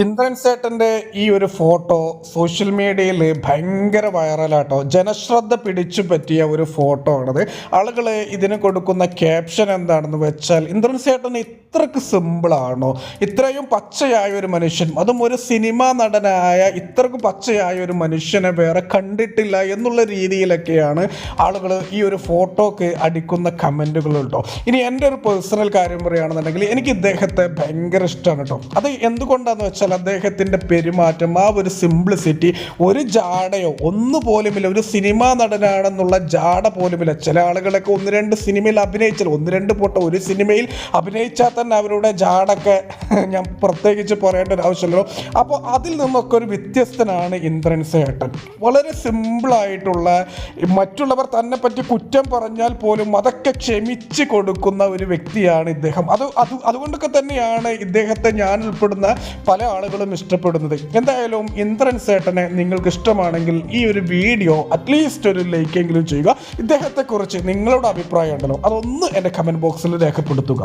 ഇന്ദ്രൻ സേട്ടന്റെ ഈ ഒരു photo social മീഡിയയിൽ ഭയങ്കര വൈറലാട്ടോ. ജനശ്രദ്ധ പിടിച്ചു പറ്റിയ ഒരു ഫോട്ടോ ആണത്. ആളുകൾ ഇതിന് കൊടുക്കുന്ന ക്യാപ്ഷൻ എന്താണെന്ന് വെച്ചാൽ ഇന്ദ്രൻ സേട്ടൻ ഇത്രക്ക് സിമ്പിളാണോ ഇത്രയും പച്ചയായ ഒരു മനുഷ്യൻ. അതും ഒരു സിനിമാ നടനായ ഇത്രക്ക് പച്ചയായ ഒരു മനുഷ്യനെ വേറെ കണ്ടിട്ടില്ല എന്നുള്ള രീതിയിലൊക്കെയാണ് ആളുകൾ ഈ ഒരു ഫോട്ടോക്ക് അടിക്കുന്ന കമന്റുകളുണ്ടോ. ഇനി എന്റെ ഒരു പേഴ്സണൽ കാര്യം പറയുകയാണെന്നുണ്ടെങ്കിൽ എനിക്ക് ഇദ്ദേഹത്തെ ഭയങ്കര ഇഷ്ടമാണ് കേട്ടോ. അത് എന്തുകൊണ്ടാണെന്ന് വെച്ചാൽ അദ്ദേഹത്തിന്റെ പെരുമാറ്റം ആ ഒരു സിംപ്ലിസിറ്റി ഒരു ജാടയോ ഒന്നുപോലുമില്ല ഒരു സിനിമാ നടനാണെന്നുള്ള ജാട പോലുമില്ല. ചില ആളുകളൊക്കെ ഒന്ന് രണ്ട് സിനിമയിൽ അഭിനയിച്ചാൽ ഒന്ന് രണ്ട് പോട്ടെ ഒരു സിനിമയിൽ അഭിനയിച്ചാൽ തന്നെ അവരുടെ ജാടൊക്കെ ഞാൻ പ്രത്യേകിച്ച് പറയേണ്ട ഒരു ആവശ്യമില്ലല്ലോ. അപ്പോൾ അതിൽ നിന്നൊക്കെ ഒരു വ്യത്യസ്തനാണ് ഇന്ദ്രൻ സേട്ടൻ. വളരെ സിമ്പിളായിട്ടുള്ള മറ്റുള്ളവർ തന്നെ പറ്റി കുറ്റം പറഞ്ഞാൽ പോലും അതൊക്കെ ക്ഷമിച്ച് കൊടുക്കുന്ന ഒരു വ്യക്തിയാണ് ഇദ്ദേഹം. അത് അത് അതുകൊണ്ടൊക്കെ തന്നെയാണ് ഇദ്ദേഹത്തെ ഞാൻ ഉൾപ്പെടുന്ന പല ആളുകളും ഇഷ്ടപ്പെടുന്നത്. എന്തായാലും ഇന്ദ്രൻ സേട്ടനെ നിങ്ങൾക്ക് ഇഷ്ടമാണെങ്കിൽ ഈ ഒരു വീഡിയോ അറ്റ്ലീസ്റ്റ് ഒരു ലൈക്കെങ്കിലും ചെയ്യുക. ഇദ്ദേഹത്തെക്കുറിച്ച് നിങ്ങളുടെ അഭിപ്രായം ഉണ്ടല്ലോ. അതൊന്ന് എന്റെ കമന്റ് ബോക്സിൽ രേഖപ്പെടുത്തുക.